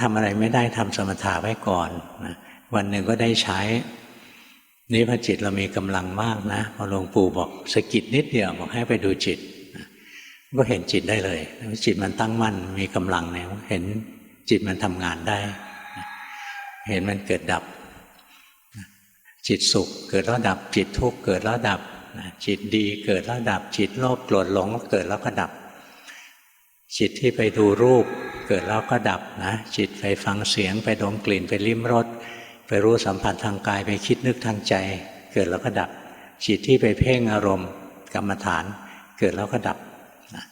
ทำอะไรไม่ได้ทำสมถะไว้ก่อนนะวันหนึ่งก็ได้ใช้นี่พอจิตเรามีกำลังมากนะพอหลวงปู่บอกสะกิดนิดเดียวบอกให้ไปดูจิตนะก็เห็นจิตได้เลย จิตมันตั้งมั่นมีกำลังเนี่ยเห็นจิตมันทำงานได้นะเห็นมันเกิดดับ จิตสุขเกิดแล้วดับ จิตทุกข์เกิดแล้วดับนะจิตดีเกิดแล้วดับ จิตโลภโกรธหลงก็เกิดแล้วก็ดับ จิตที่ไปดูรูป เกิดแล้วก็ดับนะ จิตไปฟังเสียงไปดมกลิ่นไปลิ้มรสไปรู้สัมผัสทางกายไปคิดนึกทางใจ เกิดแล้วก็ดับ จิตที่ไปเพ่งอารมณ์ กรรมฐาน เกิดแล้วก็ดับนะ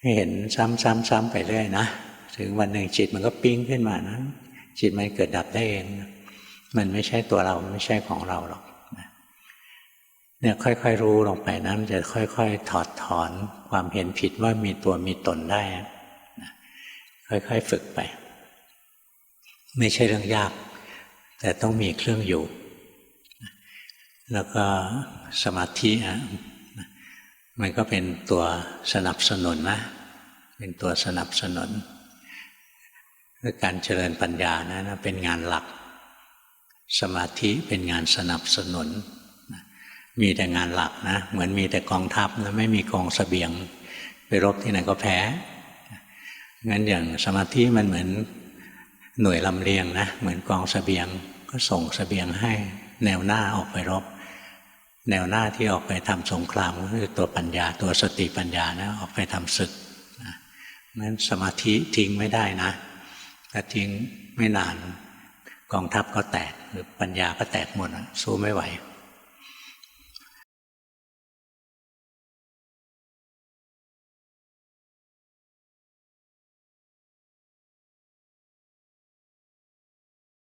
ให้เห็นซ้ำๆๆไปเรื่อยนะถึงวันหนึ่งจิตมันก็ปิ้งขึ้นมานะจิตมันเกิดดับได้เอง มันไม่ใช่ตัวเราไม่ใช่ของเราหรอกเนี่ยค่อย ๆ รู้ลงไปนะมันจะค่อย ๆ ถอดถอนความเห็นผิดว่ามีตัวมีตนได้ ค่อยๆฝึกไป ไม่ใช่เรื่องยาก แต่ต้องมีเครื่องอยู่ แล้วก็สมาธิอะมันก็เป็นตัวสนับสนุนนะ เป็นตัวสนับสนุนการเจริญปัญญานะนะเป็นงานหลัก สมาธิเป็นงานสนับสนุน มีแต่งานหลักนะ เหมือนมีแต่กองทัพแล้วไม่มีกองสเสบียง ไปรบที่ไหนก็แพ้ งั้นอย่างสมาธิมันเหมือนหน่วยลำเลียงนะ เหมือนกองสเสบียงก็ส่งสเสบียงให้แนวหน้าออกไปรบ แนวหน้าที่ออกไปทำสงครามก็คือตัวปัญญาตัวสติปัญญานะออกไปทำศึกนะงั้นสมาธิทิ้งไม่ได้นะถ้าทิ้งไม่นานกองทัพก็แตกหรือปัญญาก็แตกหมดสู้ไม่ไหว